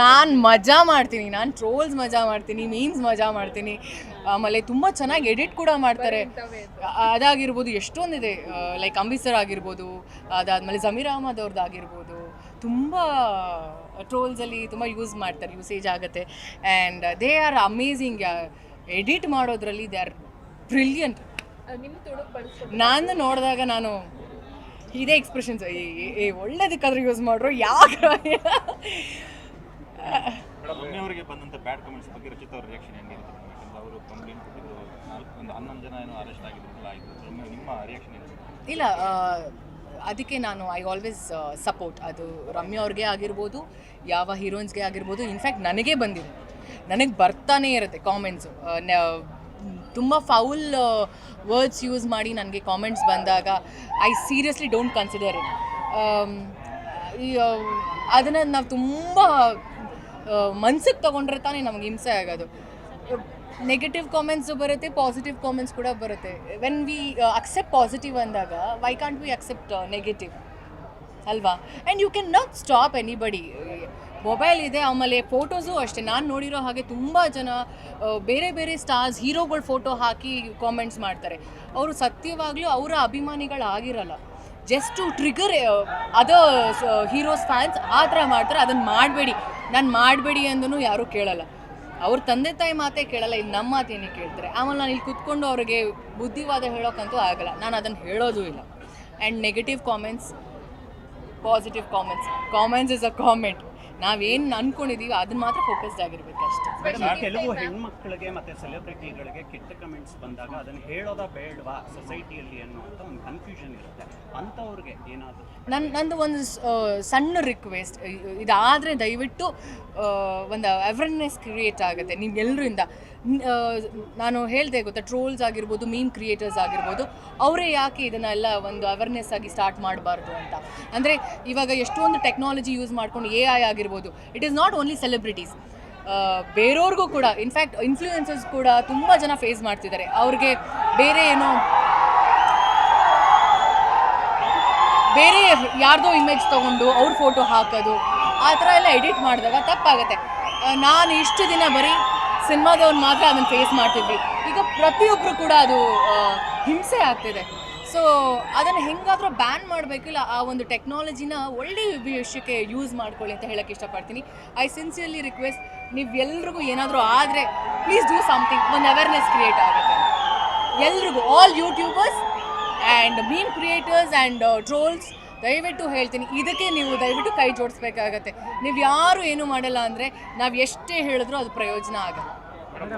ನಾನು ಮಜಾ ಮಾಡ್ತೀನಿ ನಾನು ಟ್ರೋಲ್ಸ್ ಮಜಾ ಮಾಡ್ತೀನಿ ಮೀಮ್ಸ್ ಮಜಾ ಮಾಡ್ತೀನಿ. ಆಮೇಲೆ ತುಂಬ ಚೆನ್ನಾಗಿ ಎಡಿಟ್ ಕೂಡ ಮಾಡ್ತಾರೆ. ಅದಾಗಿರ್ಬೋದು ಎಷ್ಟೊಂದಿದೆ ಲೈಕ್ ಅಂಬಿಸರ್ ಆಗಿರ್ಬೋದು ಅದಾದಮೇಲೆ ಜಮೀರ್ ಅಹಮದ್ ಅವ್ರದ್ದು ಆಗಿರ್ಬೋದು. ತುಂಬ ಟ್ರೋಲ್ಸಲ್ಲಿ ತುಂಬ ಯೂಸ್ ಮಾಡ್ತಾರೆ ಯೂಸೇಜ್ ಆಗುತ್ತೆ. And they are amazing edit ಮಾಡೋದ್ರಲ್ಲಿ ದೇ ಆರ್ ಬ್ರಿಲಿಯಂಟ್ ನಾನು ನೋಡಿದಾಗ ನಾನು ಇದೇ ಎಕ್ಸ್ಪ್ರೆಷನ್ಸ್ ಏ ಒಳ್ಳೇದಕ್ಕಾದ್ರೂ ಯೂಸ್ ಮಾಡ್ರು ಯಾಕೆ ರಮ್ಯ ಅವರಿಗೆ ಬಂದಂತ ಬ್ಯಾಡ್ ಕಮೆಂಟ್ಸ್ ಬಗ್ಗೆ ರಚಿತ್ ಅವ್ರ ರಿಯಾಕ್ಷನ್ ಹೆಂಗಿರುತ್ತೆ ಯಾಕಂದ್ರೆ ಅವರು ಕಂಪ್ಲೇಂಟ್ ಕೊಟ್ಟಿದ್ರು ಒಂದು ಹನ್ನೊಂದು ಜನ ಏನೋ ಅರೆಸ್ಟ್ ಆಗಿದ್ರು ಆಯಿತು. ನಿಮ್ಮ ರಿಯಾಕ್ಷನ್ ಏನು? ಇಲ್ಲ ಅದಕ್ಕೆ ನಾನು ಐ ಆಲ್ವೇಸ್ ಸಪೋರ್ಟ್ ಅದು ರಮ್ಯ ಅವ್ರಿಗೆ ಆಗಿರ್ಬೋದು ಯಾವ ಹೀರೋಯಿನ್ಸ್ಗೆ ಆಗಿರ್ಬೋದು. ಇನ್ಫ್ಯಾಕ್ಟ್ ನನಗೆ ಬಂದಿದೆ. ನನಗೆ ಬರ್ತಾನೆ ಇರುತ್ತೆ ಕಾಮೆಂಟ್ಸು ತುಂಬ ಫೌಲ್ ವರ್ಡ್ಸ್ ಯೂಸ್ ಮಾಡಿ ನನಗೆ ಕಾಮೆಂಟ್ಸ್ ಬಂದಾಗ I seriously don't consider it ಅದನ್ನು ನಾವು ತುಂಬ ಮನ್ಸಿಗೆ ತೊಗೊಂಡ್ರೆ ತಾನೇ ನಮ್ಗೆ ಹಿಂಸೆ ಆಗೋದು. ನೆಗೆಟಿವ್ ಕಾಮೆಂಟ್ಸು ಬರುತ್ತೆ ಪಾಸಿಟಿವ್ ಕಾಮೆಂಟ್ಸ್ ಕೂಡ ಬರುತ್ತೆ. ವೆನ್ ವಿ ಅಕ್ಸೆಪ್ಟ್ ಪಾಸಿಟಿವ್ ಅಂದಾಗ why can't we accept negative ಅಲ್ವಾ? And you can not stop anybody mobile ಇದೆ, ಆಮೇಲೆ ಫೋಟೋಸು ಅಷ್ಟೇ. ನಾನು ನೋಡಿರೋ ಹಾಗೆ ತುಂಬ ಜನ ಬೇರೆ ಬೇರೆ ಸ್ಟಾರ್ಸ್ ಹೀರೋಗಳ ಫೋಟೋ ಹಾಕಿ ಕಾಮೆಂಟ್ಸ್ ಮಾಡ್ತಾರೆ. ಅವರು ಸತ್ಯವಾಗಲೂ ಅವರ ಅಭಿಮಾನಿಗಳಾಗಿರಲ್ಲ. Just to trigger other heroes fans ಆ ಥರ ಮಾಡ್ತಾರೆ. ಅದನ್ನು ಮಾಡಬೇಡಿ. ನಾನು ಮಾಡಬೇಡಿ ಅಂದನು ಯಾರೂ ಕೇಳಲ್ಲ. ಅವ್ರ ತಂದೆ ತಾಯಿ ಮಾತೇ ಕೇಳಲ್ಲ ಇಲ್ಲಿ ನಮ್ಮ ಮಾತೇನೇ ಕೇಳ್ತಾರೆ. ಆಮೇಲೆ ನಾನು ಇಲ್ಲಿ ಕುತ್ಕೊಂಡು ಅವ್ರಿಗೆ ಬುದ್ಧಿವಾದ ಹೇಳೋಕ್ಕಂತೂ ಆಗಲ್ಲ. ನಾನು ಅದನ್ನು ಹೇಳೋದು ಇಲ್ಲ. And negative comments positive comments comments is a comment ನಾವೇನು ಅನ್ಕೊಂಡಿದೀವಿ ಅದನ್ನ ಮಾತ್ರ ಫೋಕಸ್ಡ್ ಆಗಿರ್ಬೇಕು ಅಷ್ಟೇ. ಕೆಲವು ಹೆಣ್ಮಕ್ಳಿಗೆ ಮತ್ತೆ ಸೆಲೆಬ್ರಿಟಿಗಳಿಗೆ ಕೆಟ್ಟ ಕಮೆಂಟ್ಸ್ ಬಂದಾಗ ಅದನ್ನ ಹೇಳೋದ ಬೇಡವಾ ಸೊಸೈಟಿಯಲ್ಲಿ ಅನ್ನುವಂಥ ಒಂದು ಕನ್ಫ್ಯೂಷನ್ ಇರುತ್ತೆ. ಅಂಥವ್ರಿಗೆ ಏನಾದರೂ ನನ್ನ ನಂದು ಒಂದು ಸಣ್ಣ ರಿಕ್ವೆಸ್ಟ್ ಇದಾದರೆ ದಯವಿಟ್ಟು ಒಂದು ಅವೇರ್ನೆಸ್ ಕ್ರಿಯೇಟ್ ಆಗುತ್ತೆ ನಿಮ್ಗೆಲ್ಲರಿಂದ ನಾನು ಹೇಳಿದೆ ಗೊತ್ತಾ ಟ್ರೋಲ್ಸ್ ಆಗಿರ್ಬೋದು ಮೀಮ್ ಕ್ರಿಯೇಟರ್ಸ್ ಆಗಿರ್ಬೋದು ಅವರೇ ಯಾಕೆ ಇದನ್ನೆಲ್ಲ ಒಂದು ಅವೇರ್ನೆಸ್ ಆಗಿ ಸ್ಟಾರ್ಟ್ ಮಾಡಬಾರ್ದು ಅಂತ. ಅಂದರೆ ಇವಾಗ ಎಷ್ಟೊಂದು ಟೆಕ್ನಾಲಜಿ ಯೂಸ್ ಮಾಡ್ಕೊಂಡು ಎ ಐ ಆಗಿರ್ಬೋದು it is not only celebrities ಬೇರೆಯವ್ರಿಗೂ ಕೂಡ ಇನ್ಫ್ಯಾಕ್ಟ್ ಇನ್ಫ್ಲೂಯೆನ್ಸಸ್ ಕೂಡ ತುಂಬ ಜನ ಫೇಸ್ ಮಾಡ್ತಿದ್ದಾರೆ. ಅವ್ರಿಗೆ ಬೇರೆ ಏನೋ ಬೇರೆ ಯಾರ್ದೋ ಇಮೇಜ್ ತೊಗೊಂಡು ಅವ್ರ ಫೋಟೋ ಹಾಕೋದು, ಆ ಥರ ಎಲ್ಲ ಎಡಿಟ್ ಮಾಡಿದಾಗ ತಪ್ಪಾಗುತ್ತೆ. ನಾನು ಇಷ್ಟು ದಿನ ಬರೀ ಸಿನಿಮಾದವ್ರು ಮಾತ್ರ ಅದನ್ನು ಫೇಸ್ ಮಾಡ್ತಿದ್ವಿ. ಈಗ ಪ್ರತಿಯೊಬ್ಬರು ಕೂಡ ಅದು ಹಿಂಸೆ ಆಗ್ತಿದೆ. ಸೊ ಅದನ್ನು ಹೆಂಗಾದರೂ ಬ್ಯಾನ್ ಮಾಡಬೇಕಿಲ್ಲ ಆ ಒಂದು ಟೆಕ್ನಾಲಜಿನ ಒಳ್ಳೆ ವಿಷಯಕ್ಕೆ ಯೂಸ್ ಮಾಡ್ಕೊಳ್ಳಿ ಅಂತ ಹೇಳೋಕ್ಕೆ ಇಷ್ಟಪಡ್ತೀನಿ. ಐ ಸಿನ್ಸಿಯರ್ಲಿ ರಿಕ್ವೆಸ್ಟ್ ನೀವು ಎಲ್ರಿಗೂ ಏನಾದರೂ ಆದರೆ ಪ್ಲೀಸ್ ಡೂ ಸಮಥಿಂಗ್ ಒಂದು ಅವೇರ್ನೆಸ್ ಕ್ರಿಯೇಟ್ ಆಗುತ್ತೆ ಎಲ್ರಿಗೂ all youtubers and mean creators and trolls ದಯವಿಟ್ಟು ಹೇಳ್ತೀನಿ. ಇದಕ್ಕೆ ನೀವು ದಯವಿಟ್ಟು ಕೈ ಜೋಡಿಸ್ಬೇಕಾಗತ್ತೆ. ನೀವು ಯಾರು ಏನು ಮಾಡಲ್ಲ ಅಂದರೆ ನಾವು ಎಷ್ಟೇ ಹೇಳಿದ್ರೂ ಅದು ಪ್ರಯೋಜನ ಆಗಲ್ಲ.